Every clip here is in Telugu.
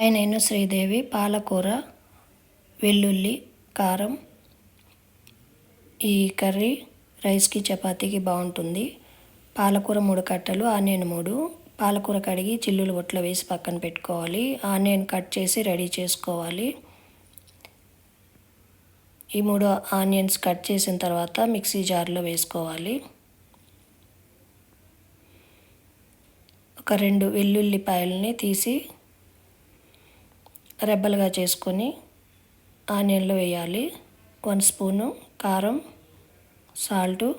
నేను శ్రీదేవి పాలకూర వెల్లుల్లి కారం ఈ కర్రీ రైస్కి చపాతీకి బాగుంటుంది పాలకూర మూడు కట్టలు ఆనియన్ మూడు. పాలకూర కడిగి చిల్లులు బొట్లో వేసి పక్కన పెట్టుకోవాలి. ఆనియన్ కట్ చేసి రెడీ చేసుకోవాలి. ఈ మూడు ఆనియన్స్ కట్ చేసిన తర్వాత మిక్సీ జార్లో వేసుకోవాలి. ఒక రెండు వెల్లుల్లిపాయలని తీసి రెబ్బలుగా చేసుకొని ఆనియన్లో వేయాలి. వన్ స్పూను కారం సాల్టు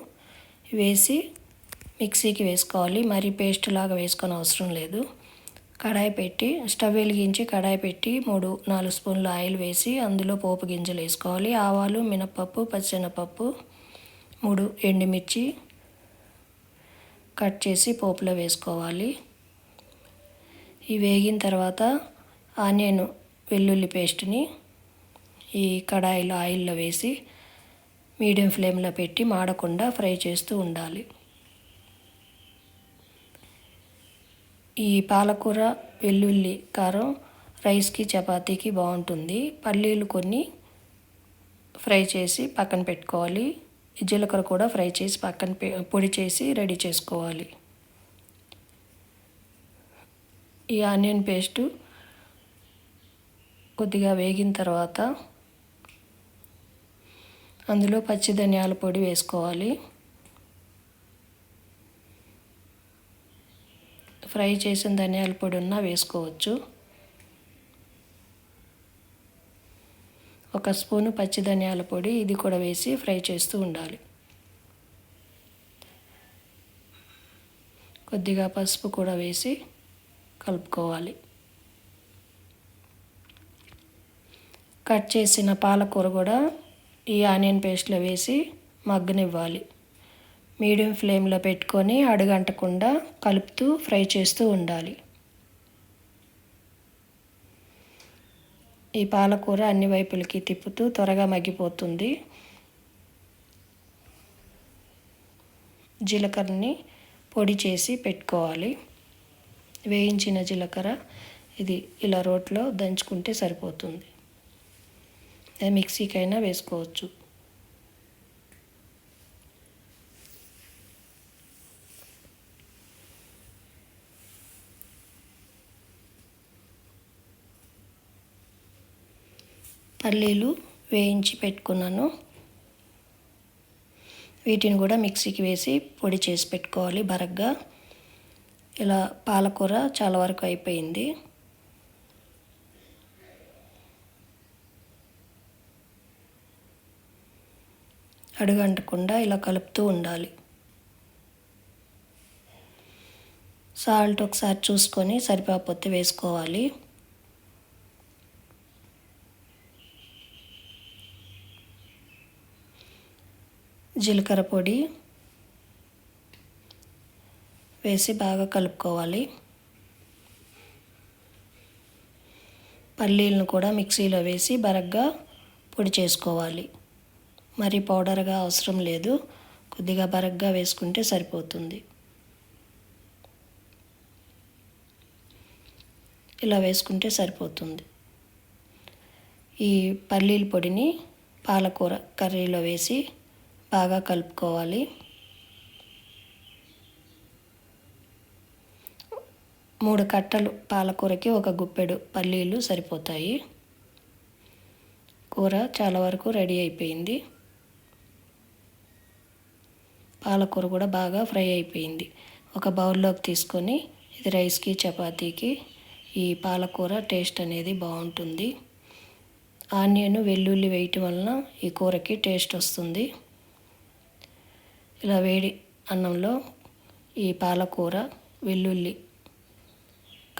వేసి మిక్సీకి వేసుకోవాలి. మరి పేస్ట్ లాగా వేసుకొని అవసరం లేదు. కడాయి పెట్టి స్టవ్ వెలిగించి కడాయి పెట్టి మూడు నాలుగు స్పూన్లు ఆయిల్ వేసి అందులో పోపు గింజలు వేసుకోవాలి. ఆవాలు మినపప్పు పచ్చెనపప్పు మూడు ఎండుమిర్చి కట్ చేసి పోపులో వేసుకోవాలి. ఇవి వేగిన తర్వాత ఆనియన్ వెల్లుల్లి పేస్ట్ని ఈ కడాయిలో ఆయిల్లో వేసి మీడియం ఫ్లేమ్లో పెట్టి మాడకుండా ఫ్రై చేస్తూ ఉండాలి. ఈ పాలకూర వెల్లుల్లి కారం రైస్కి చపాతీకి బాగుంటుంది. పల్లీలు కొన్ని ఫ్రై చేసి పక్కన పెట్టుకోవాలి. జీలకర్ర కూడా ఫ్రై చేసి పక్కన పొడి చేసి రెడీ చేసుకోవాలి. ఈ ఆనియన్ పేస్టు కొద్దిగా వేగిన తర్వాత అందులో పచ్చి ధనియాల పొడి వేసుకోవాలి. ఫ్రై చేసిన ధనియాల పొడి ఉన్నా వేసుకోవచ్చు. ఒక స్పూను పచ్చి ధనియాల పొడి ఇది కూడా వేసి ఫ్రై చేస్తూ ఉండాలి. కొద్దిగా పసుపు కూడా వేసి కలుపుకోవాలి. కట్ చేసిన పాలకూర కూడా ఈ ఆనియన్ పేస్ట్లో వేసి మగ్గనివ్వాలి. మీడియం ఫ్లేమ్లో పెట్టుకొని అడుగంటకుండా కలుపుతూ ఫ్రై చేస్తూ ఉండాలి. ఈ పాలకూర అన్ని వైపులకి తిప్పుతూ త్వరగా మగ్గిపోతుంది. జీలకర్రని పొడి చేసి పెట్టుకోవాలి. వేయించిన జీలకర్ర ఇది ఇలా రోట్లో దంచుకుంటే సరిపోతుంది. మిక్సీకైనా వేసుకోవచ్చు. పల్లీలు వేయించి పెట్టుకున్నాను. వీటిని కూడా మిక్సీకి వేసి పొడి చేసి పెట్టుకోవాలి బరగ్గా. ఇలా పాలకూర చాలా వరకు అయిపోయింది. అడుగంటకుండా ఇలా కలుపుతూ ఉండాలి. సాల్ట్ ఒకసారి చూసుకొని సరిపోతే వేసుకోవాలి. జీలకర్ర పొడి వేసి బాగా కలుపుకోవాలి. పల్లీలను కూడా మిక్సీలో వేసి బరగ్గా పొడి చేసుకోవాలి. మరి పౌడర్గా అవసరం లేదు. కొద్దిగా బరగ్గా వేసుకుంటే సరిపోతుంది. ఇలా వేసుకుంటే సరిపోతుంది. ఈ పల్లీల పొడిని పాలకూర కర్రీలో వేసి బాగా కలుపుకోవాలి. మూడు కట్టలు పాలకూరకి ఒక గుప్పెడు పల్లీలు సరిపోతాయి. కూర చాలా వరకు రెడీ అయిపోయింది. పాలకూర కూడా బాగా ఫ్రై అయిపోయింది. ఒక బౌల్లోకి తీసుకొని ఇది రైస్కి చపాతీకి ఈ పాలకూర టేస్ట్ అనేది బాగుంటుంది. ఆనియన్ వెల్లుల్లి వేయటం వలన ఈ కూరకి టేస్ట్ వస్తుంది. ఇలా వేడి అన్నంలో ఈ పాలకూర వెల్లుల్లి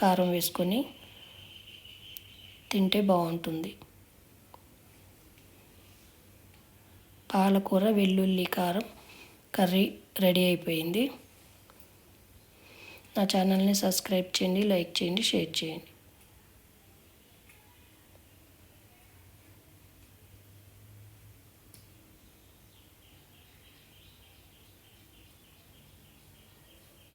కారం వేసుకొని తింటే బాగుంటుంది. పాలకూర వెల్లుల్లి కారం కర్రీ రెడీ అయిపోయింది. నా ఛానల్ని సబ్స్క్రైబ్ చేయండి లైక్ చేయండి షేర్ చేయండి.